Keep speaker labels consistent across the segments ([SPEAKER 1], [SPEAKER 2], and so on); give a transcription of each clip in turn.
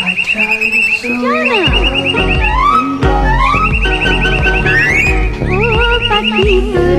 [SPEAKER 1] জানা ও পাখি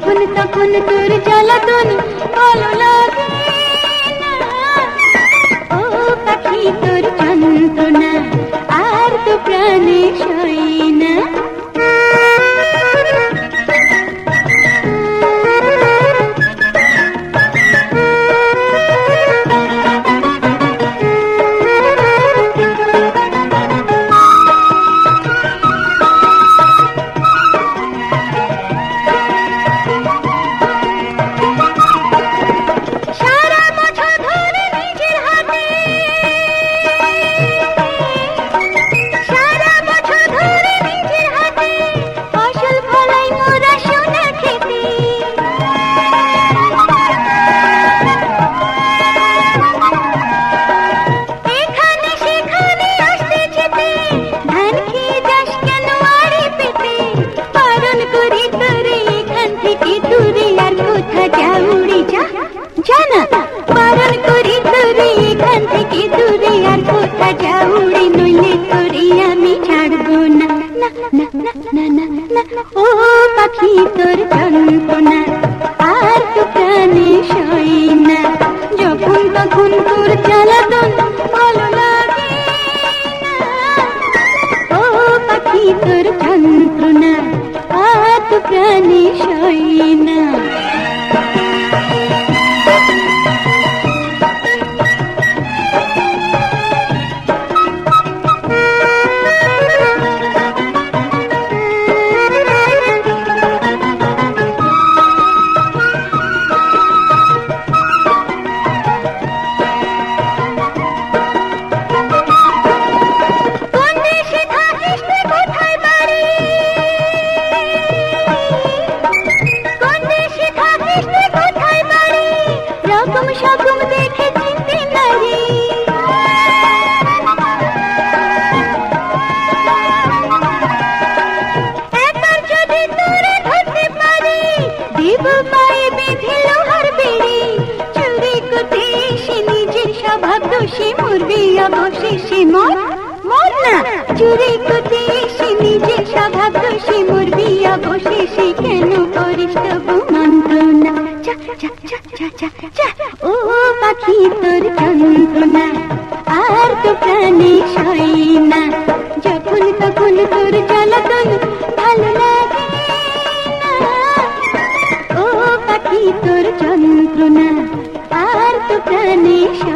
[SPEAKER 1] যখন তখন তোর জ্বালাতন ভালো লাগে ও পাখি তোর যন্ত্রণা আর তো প্রাণে পালন করি আমি ছাড়বো ও পাখি, তোর যন্ত্রণা আর সই না। যখন তখন তোর লাগে ও পাখি, তোর যন্ত্রণা আর তো না। তোর যন্ত্রণা। আর তো প্রাণে